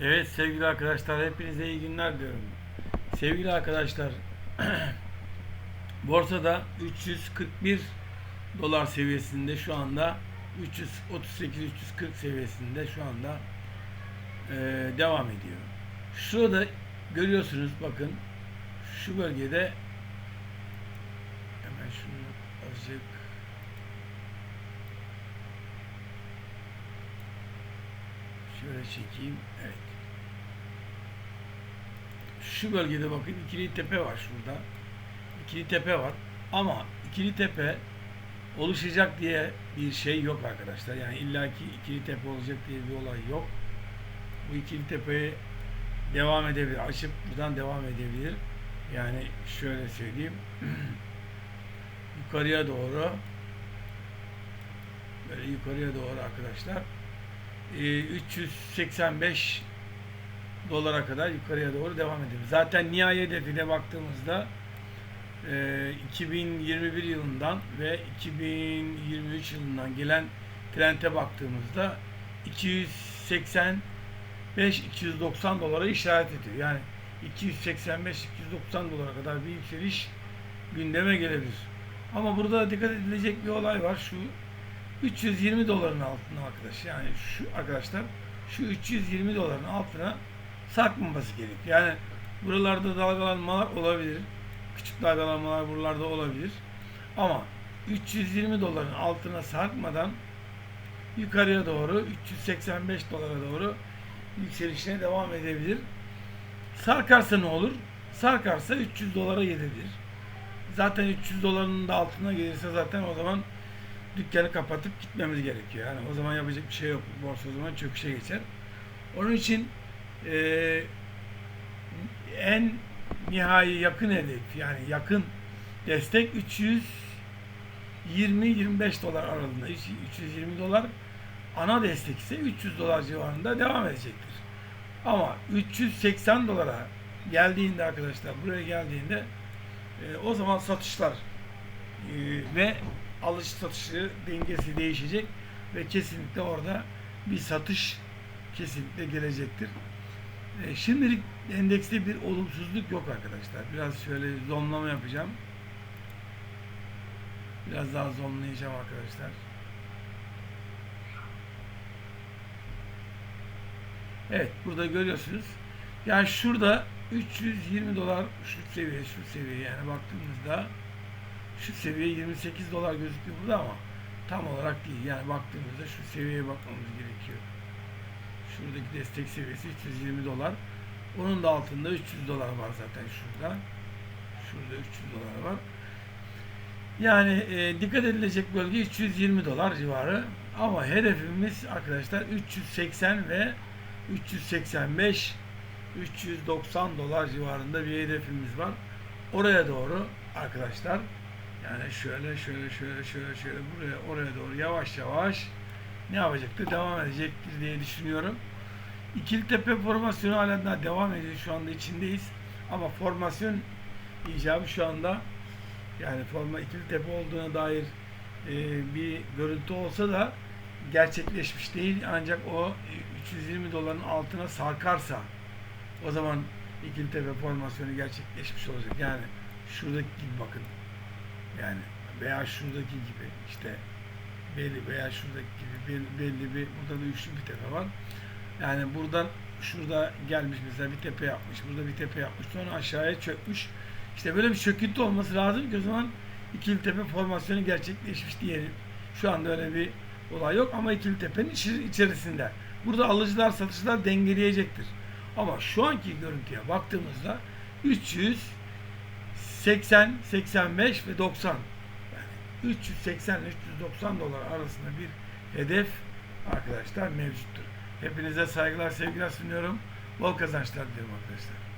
Evet sevgili arkadaşlar hepinize iyi günler diyorum. Sevgili arkadaşlar borsada 341 dolar seviyesinde şu anda 338-340 seviyesinde şu anda e, devam ediyor. Şurada görüyorsunuz bakın şu bölgede hemen şunu azıcık Şöyle çekeyim. Evet. Şu bölgede bakın ikili tepe var şurada. İkili tepe var. Ama ikili tepe oluşacak diye bir şey yok arkadaşlar. Yani illaki ikili tepe olacak diye bir olay yok. Bu ikili tepeyi devam edebilir. Açıp buradan devam edebilir. Yani şöyle söyleyeyim. yukarıya doğru böyle yukarıya doğru arkadaşlar e, 385 dolara kadar yukarıya doğru devam edelim. Zaten nihai hedefine baktığımızda e, 2021 yılından ve 2023 yılından gelen trende baktığımızda 285-290 dolara işaret ediyor. Yani 285-290 dolara kadar bir yükseliş gündeme gelebilir. Ama burada dikkat edilecek bir olay var. Şu 320 doların altına arkadaş. Yani şu arkadaşlar şu 320 doların altına sarkmaması gerekiyor. Yani buralarda dalgalanmalar olabilir. Küçük dalgalanmalar buralarda olabilir. Ama 320 doların altına sarkmadan yukarıya doğru 385 dolara doğru yükselişine devam edebilir. Sarkarsa ne olur? Sarkarsa 300 dolara gidebilir. Zaten 300 doların da altına gelirse zaten o zaman dükkanı kapatıp gitmemiz gerekiyor. Yani o zaman yapacak bir şey yok. Borsa o zaman çöküşe geçer. Onun için e, en nihai yakın hedef yani yakın destek 320-25 dolar aralığında. 320 dolar ana destek ise 300 dolar civarında devam edecektir. Ama 380 dolara geldiğinde arkadaşlar buraya geldiğinde e, o zaman satışlar e, ve alış satışı dengesi değişecek ve kesinlikle orada bir satış kesinlikle gelecektir. E, şimdilik endekste bir olumsuzluk yok arkadaşlar. Biraz şöyle zonlama yapacağım. Biraz daha zonlayacağım arkadaşlar. Evet burada görüyorsunuz. Yani şurada 320 dolar şu seviye şu seviye yani baktığımızda şu seviye 28 dolar gözüküyor burada ama tam olarak değil. Yani baktığımızda şu seviyeye bakmamız gerekiyor. Şuradaki destek seviyesi 320 dolar. Onun da altında 300 dolar var zaten şurada. Şurada 300 dolar var. Yani e, dikkat edilecek bölge 320 dolar civarı. Ama hedefimiz arkadaşlar 380 ve 385 390 dolar civarında bir hedefimiz var. Oraya doğru arkadaşlar yani şöyle şöyle şöyle şöyle şöyle buraya oraya doğru yavaş yavaş ne yapacaktır? Devam edecektir diye düşünüyorum. İkili tepe formasyonu halen daha devam ediyor. Şu anda içindeyiz. Ama formasyon icabı şu anda yani forma ikili tepe olduğuna dair e, bir görüntü olsa da gerçekleşmiş değil. Ancak o 320 doların altına sarkarsa o zaman ikili tepe formasyonu gerçekleşmiş olacak. Yani şuradaki gibi bakın. Yani veya şuradaki gibi işte belli veya şuradaki gibi belli, belli bir burada da üçlü bir tepe var. Yani buradan şurada gelmiş mesela bir tepe yapmış. Burada bir tepe yapmış. Sonra aşağıya çökmüş. İşte böyle bir çöküntü olması lazım ki o zaman ikili tepe formasyonu gerçekleşmiş diyelim. Şu anda öyle bir olay yok ama ikili tepenin içerisinde. Burada alıcılar satıcılar dengeleyecektir. Ama şu anki görüntüye baktığımızda 300 80, 85 ve 90 yani 380 390 dolar arasında bir hedef arkadaşlar mevcuttur. Hepinize saygılar, sevgiler sunuyorum. Bol kazançlar diliyorum arkadaşlar.